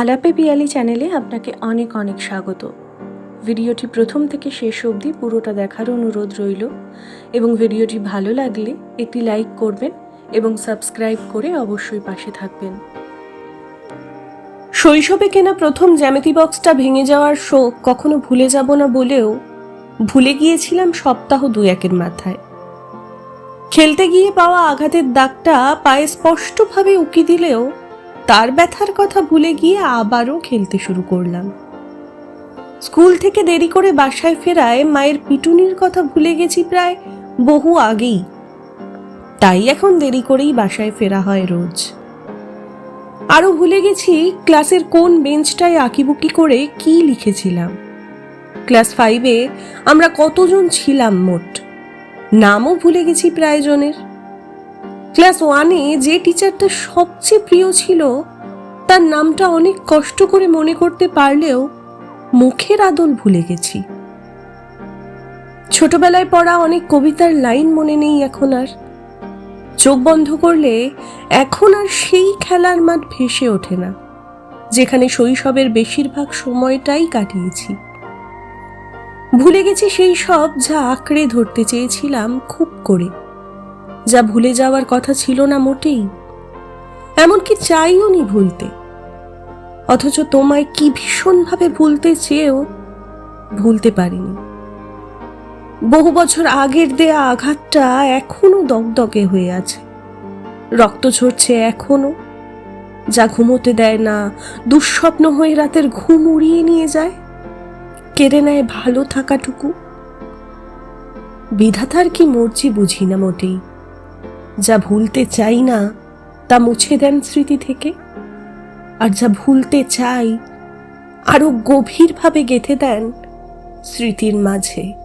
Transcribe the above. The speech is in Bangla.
আলাপে পিয়ালি চ্যানেলে আপনাকে অনেক অনেক স্বাগত। ভিডিওটি প্রথম থেকে শেষ অবধি পুরোটা দেখার অনুরোধ রইল এবং ভিডিওটি ভালো লাগলে একটি লাইক করবেন এবং সাবস্ক্রাইব করে অবশ্যই পাশে থাকবেন। শৈশবে কেনা প্রথম জ্যামিতি বক্সটা ভেঙে যাওয়ার শোক কখনো ভুলে যাব না বলেও ভুলে গিয়েছিলাম সপ্তাহ দু একের মাথায়। খেলতে গিয়ে পাওয়া আঘাতের দাগটা পায়ে স্পষ্টভাবে উকি দিলেও তার ব্যথার কথা ভুলে গিয়ে আবারও খেলতে শুরু করলাম। স্কুল থেকে দেরি করে বাসায় ফেরায় মায়ের পিটুনির কথা ভুলে গেছি প্রায় বহু আগেই। তাই এখন দেরি করেই বাসায় ফেরা হয় রোজ। আরও ভুলে গেছি ক্লাসের কোন বেঞ্চটায় আঁকিবুকি করে কি লিখেছিলাম। ক্লাস ফাইভে আমরা কতজন ছিলাম মোট? নামও ভুলে গেছি প্রায়জনের। জনের ক্লাস ওয়ানে যে টিচারটা সবচেয়ে প্রিয় ছিল, তার নামটা অনেক কষ্ট করে মনে করতে পারলেও মুখের আদল ভুলে গেছি। ছোটবেলায় পড়া অনেক কবিতার লাইন মনে নেই এখন আর। চোখ বন্ধ করলে এখন আর সেই খেলার মাঠ ভেসে ওঠে না, যেখানে শৈশবের বেশিরভাগ সময়টাই কাটিয়েছি। ভুলে গেছি সেই সব যা আঁকড়ে ধরতে চেয়েছিলাম খুব করে। যা ভুলে যাওয়ার কথা ছিল না মোটেই। এমনকি চাইও নি ভুলতে। অথচ তোমায় কি ভীষণভাবে ভুলতে চেয়েও ভুলতে পারিনি। বহু বছর আগের দেয়া আঘাতটা এখনও দগদগে হয়ে আছে। রক্ত ঝরছে এখনও। যা ঘুমোতে দেয় না, দুঃস্বপ্ন হয়ে রাতের ঘুম উড়িয়ে নিয়ে যায়। কেড়ে নেয় ভালো থাকাটুকু। বিধাতার কি মর্জি বুঝি না মোটেই। যা ভুলতে চাই না, তা মুছে দেন স্মৃতি থেকে। আর যা ভুলতে চাই আরও গভীরভাবে গেঁথে দেন স্মৃতির মাঝে।